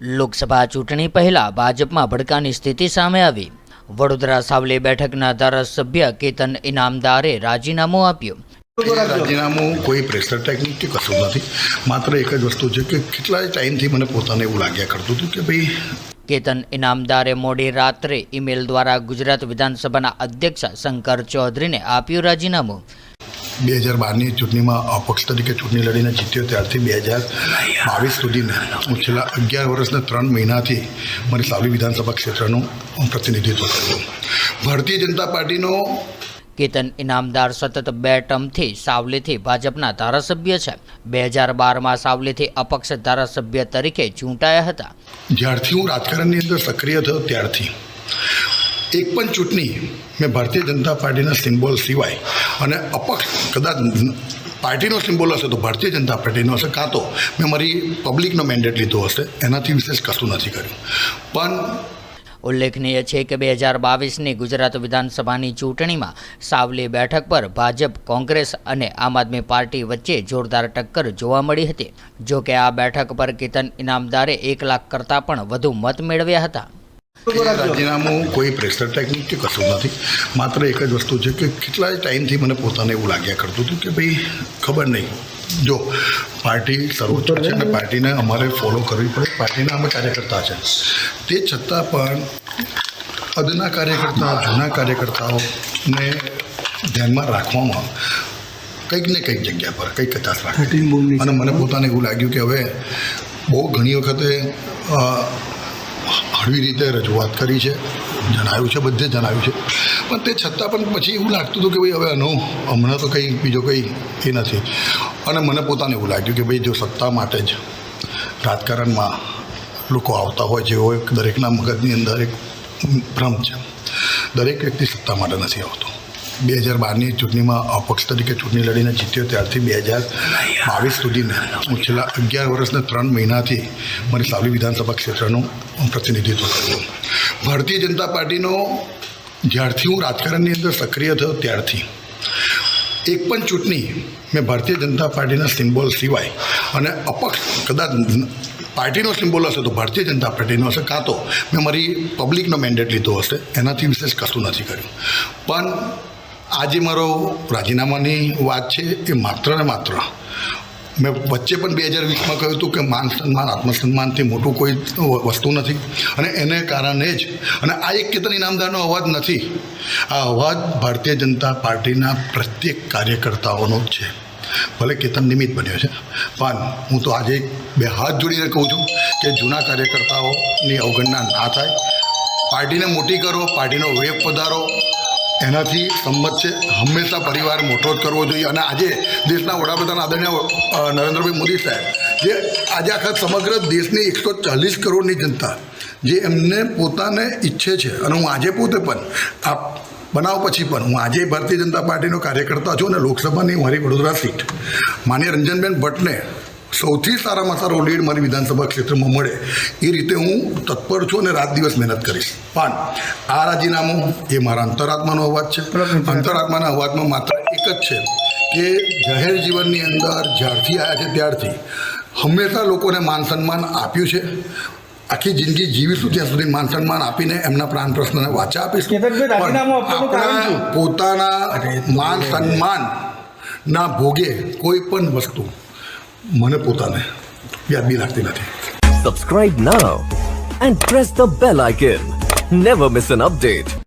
લોકસભા ચૂંટણી પહેલા ભાજપમાં ભડકાની સ્થિતિ સામે આવી. વડોદરા સાવલી બેઠકના ધારાસભ્ય કેતન ઇનામદારે રાજીનામું આપ્યું. રાજીનામું કોઈ પ્રેશર ટેકનિક કે કશું નથી. માત્ર એક જ વસ્તુ છે કે કેટલાય ટાઈમથી મને પોતાને એવું લાગ્યા કરતું હતું કે ભાઈ કેતન ઇનામદારે મોડી રાત્રે ઈમેલ દ્વારા ગુજરાત વિધાનસભાના અધ્યક્ષ શંકર ચૌધરીને આપ્યું રાજીનામું. બે હજાર બારની ચૂંટણીમાં અપક્ષ તરીકે ચૂંટણી લડીને જીત્યો ત્યારથી બે હજાર બાવીસ સુધીને હું છેલ્લા અગિયાર વર્ષના ત્રણ મહિનાથી મારી સાવલી વિધાનસભા ક્ષેત્રનું પ્રતિનિધિત્વ કર્યું. ભારતીય જનતા પાર્ટીનો કેતન ઇનામદાર સતત બે ટર્મથી સાવલીથી ભાજપના ધારાસભ્ય છે. બે હજાર બારમાં સાવલીથી અપક્ષ ધારાસભ્ય તરીકે ચૂંટાયા હતા. જ્યારથી હું રાજકારણની અંદર સક્રિય થયો ત્યારથી. એક પણ ચૂંટણી મેં ભારતીય જનતા પાર્ટીના સિમ્બોલ સિવાય અને અપક્ષ, કદાચ પાર્ટીનો સિમ્બોલ હશે તો ભારતીય જનતા પાર્ટીનો હશે, કાં તો મેં મારી પબ્લિકનો મેન્ડેટ લીધો હશે, એનાથી વિશેષ કશું નથી કર્યું. પણ ઉલ્લેખનીય છે કે બે હજાર બાવીસની ગુજરાત વિધાનસભાની ચૂંટણીમાં સાવલી બેઠક પર ભાજપ, કોંગ્રેસ અને આમ આદમી પાર્ટી વચ્ચે જોરદાર ટક્કર જોવા મળી હતી. જો કે આ બેઠક પર કેતન ઇનામદારે એક લાખ કરતાં પણ વધુ મત મેળવ્યા હતા. રાજીનામું કોઈ પ્રેશર ટેકનિક કે કશું નથી. માત્ર એક જ વસ્તુ છે કે કેટલા ટાઈમથી મને પોતાને એવું લાગ્યા કરતું હતું કે ભાઈ ખબર નહીં. જો પાર્ટી સર્વોચ્ચ છે અને પાર્ટીને અમારે ફોલો કરવી પડે. પાર્ટીના અમે કાર્યકર્તા છે. તે છતાં પણ અદના કાર્યકર્તા જૂના કાર્યકર્તાઓને ધ્યાનમાં રાખવામાં કંઈક ને કંઈક જગ્યા પર કંઈક કચાશ રાખે. અને મને પોતાને એવું લાગ્યું કે હવે બહુ ઘણી વખતે હળવી રીતે રજૂઆત કરી છે. જણાવ્યું છે, બધે જણાવ્યું છે. પણ તે છતાં પણ પછી એવું લાગતું હતું કે ભાઈ હવે આનો હમણાં તો કંઈ બીજો કંઈ એ નથી. અને મને પોતાને એવું લાગ્યું કે ભાઈ જો સત્તા માટે જ રાજકારણમાં લોકો આવતા હોય જેવો એક દરેકના મગજની અંદર એક ભ્રમ છે. દરેક વ્યક્તિ સત્તા માટે નથી આવતો. બે હજાર બારની ચૂંટણીમાં અપક્ષ તરીકે ચૂંટણી લડીને જીત્યો, ત્યારથી બે હજાર બાવીસ સુધીને હું છેલ્લા અગિયાર વર્ષના ત્રણ મહિનાથી મારી સાવલી વિધાનસભા ક્ષેત્રનું પ્રતિનિધિત્વ કર્યું ભારતીય જનતા પાર્ટીનો જ્યારથી હું રાજકારણની અંદર સક્રિય થયો, ત્યારથી એક પણ ચૂંટણી મેં ભારતીય જનતા પાર્ટીના સિમ્બોલ સિવાય અને અપક્ષ કદાચ પાર્ટીનો સિમ્બોલ હશે તો ભારતીય જનતા પાર્ટીનો હશે, કાં તો મેં મારી પબ્લિકનો મેન્ડેટ લીધો હશે, એનાથી વિશેષ કશું નથી કર્યું. પણ આજે મારો રાજીનામાની વાત છે એ માત્ર ને માત્ર. મેં વચ્ચે પણ બે હજાર વીસમાં કહ્યું હતું કે માન સન્માન, આત્મસન્માનથી મોટું કોઈ વસ્તુ નથી. અને એને કારણે જ, અને આ એક કેતન ઇનામદારનો અવાજ નથી. આ અવાજ ભારતીય જનતા પાર્ટીના પ્રત્યેક કાર્યકર્તાઓનો જ છે. ભલે કેતન નિમિત્ત બન્યો છે. પણ હું તો આજે બે હાથ જોડીને કહું છું કે જૂના કાર્યકર્તાઓની અવગણના ના થાય. પાર્ટીને મોટી કરો, પાર્ટીનો વેગ પધારો એનાથી સંમત છે. હંમેશા પરિવાર મોટો જ કરવો જોઈએ. અને આજે દેશના વડાપ્રધાન આદરણીય નરેન્દ્રભાઈ મોદી સાહેબ, જે આજે આખા સમગ્ર દેશની એકસો ચાલીસ કરોડની જનતા, જે એમને પોતાને ઈચ્છે છે. અને હું આજે પોતે પણ આ બનાવ પછી પણ હું આજે ભારતીય જનતા પાર્ટીનો કાર્યકર્તા છું અને લોકસભાની મારી વડોદરા સીટ. માન્ય રંજનબેન ભટ્ટને સૌથી સારામાં સારો લીડ મારી વિધાનસભા ક્ષેત્રમાં મળે. એ રીતે હું તત્પર છું અને રાત દિવસ મહેનત કરીશ. પણ આ રાજીનામું એ મારા અંતરાત્માનો અવાજ છે. અંતરાત્માના અવાજમાં માત્ર એક જ છે કે જાહેર જીવનની અંદર જ્યારથી આવ્યા છે ત્યારથી હંમેશા લોકોને માન સન્માન આપ્યું છે. આખી જિંદગી જીવીશું ત્યાં સુધી માન સન્માન આપીને એમના પ્રાણ પ્રશ્નને વાચા આપીશું. પોતાના માન સન્માન ના ભોગે કોઈ પણ વસ્તુ મને પોતાને વ્યાજબી લાગતી નથી Subscribe now and press the bell icon. Never miss an update.